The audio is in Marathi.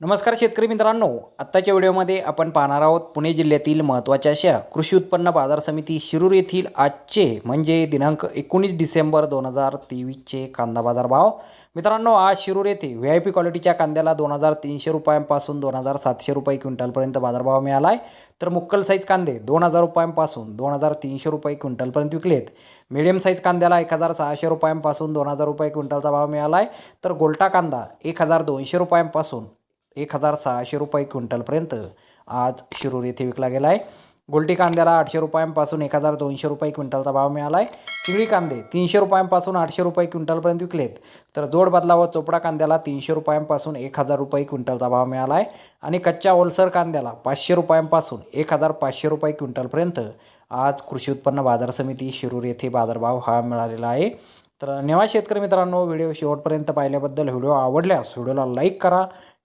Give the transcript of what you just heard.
नमस्कार शेतकरी मित्रांनो आत्ताच्या व्हिडिओमध्ये आपण पाहणार आहोत पुणे जिल्ह्यातील महत्त्वाच्या अशा कृषी उत्पन्न बाजार समिती शिरूर येथील आजचे म्हणजे दिनांक एकोणीस डिसेंबर दोन हजार तेवीसचे कांदा बाजार भाव. मित्रांनो आज शिरूर येथे व्ही आय पी क्वालिटीच्या कांद्याला दोन हजार तीनशे रुपयांपासून दोन हजार सातशे रुपये क्विंटलपर्यंत बाजारभाव मिळाला आहे तर मुक्कल साईज कांदे दोन हजार रुपयांपासून दोन हजार तीनशे रुपये क्विंटलपर्यंत विकलेत. मिडियम साईज कांद्याला एक हजार सहाशे रुपयांपासून दोन हजार रुपये क्विंटलचा भाव मिळाला आहे तर गोल्टा कांदा एक हजार दोनशे रुपयांपासून एक हजार सहाशे रुपये क्विंटलपर्यंत आज शिरूर येथे विकला गेला आहे गोल्टी कांद्याला आठशे रुपयांपासून एक हजार दोनशे रुपये क्विंटलचा भाव मिळाला आहे चिंगळी कांदे तीनशे रुपयांपासून आठशे रुपये क्विंटलपर्यंत विकलेत. तर जोड बदला व चोपडा कांद्याला तीनशे रुपयांपासून एक हजार रुपये क्विंटलचा भाव मिळाला आहे आणि कच्च्या ओलसर कांद्याला पाचशे रुपयांपासून एक हजार पाचशे रुपये क्विंटलपर्यंत आज कृषी उत्पन्न बाजार समिती शिरूर येथे बाजारभाव हा मिळालेला आहे. तर धन्यवाद शेतकरी मित्रांनो व्हिडिओ शेवटपर्यंत पाहिल्याबद्दल व्हिडिओ आवडल्यास व्हिडिओला लाईक करा